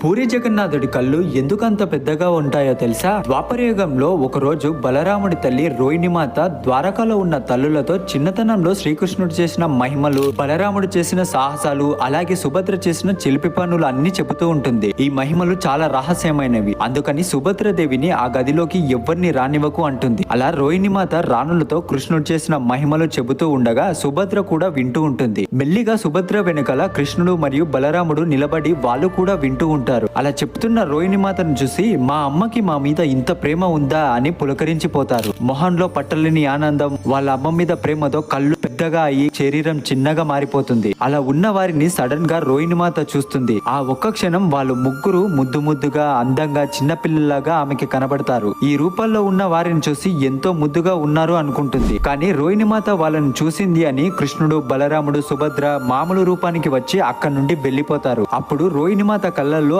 పూరి జగన్నాథుడి కళ్ళు ఎందుకంత పెద్దగా ఉంటాయో తెలుసా? ద్వాపరయుగంలో ఒకరోజు బలరాముడి తల్లి రోహిణిమాత ద్వారకలో ఉన్న తల్లులతో చిన్నతనంలో శ్రీకృష్ణుడు చేసిన మహిమలు బలరాముడు చేసిన సాహసాలు అలాగే సుభద్ర చేసిన చిలిపి పనులు అన్ని చెబుతూ ఉంటుంది. ఈ మహిమలు చాలా రహస్యమైనవి. అందుకని సుభద్రదేవిని ఆ గదిలోకి ఎవరిని రానివ్వకు అంటుంది. అలా రోహిణిమాత రాణులతో కృష్ణుడు చేసిన మహిమలు చెబుతూ ఉండగా సుభద్ర కూడా వింటూ ఉంటుంది. మెల్లిగా సుభద్ర వెనుకల కృష్ణుడు మరియు బలరాముడు నిలబడి వాళ్ళు కూడా వింటూ ఉంటారు. అలా చెప్తున్న రోహిణి మాతను చూసి మా అమ్మకి మా మీద ఇంత ప్రేమ ఉందా? అని పులకరించిపోతారు. మొహంలో పట్టలేని ఆనందం వాళ్ళ అమ్మ మీద ప్రేమతో కళ్ళు పెద్దగా అయ్యి శరీరం చిన్నగా మారిపోతుంది. అలా ఉన్న వారిని సడన్గా రోహిణిమాత చూస్తుంది. ఆ ఒక్క క్షణం వాళ్ళు ముగ్గురు ముద్దు ముద్దుగా అందంగా చిన్నపిల్లలాగా ఆమెకి కనబడతారు. ఈ రూపంలో ఉన్న వారిని చూసి ఎంతో ముద్దుగా ఉన్నారు అనుకుంటుంది. కానీ రోహిణిమాత వాళ్ళని చూసింది అని కృష్ణుడు బలరాముడు సుభద్ర మామూలు రూపానికి వచ్చి అక్కడి నుండి వెళ్ళిపోతారు. అప్పుడు రోహిణిమాత కళ్ళల్లో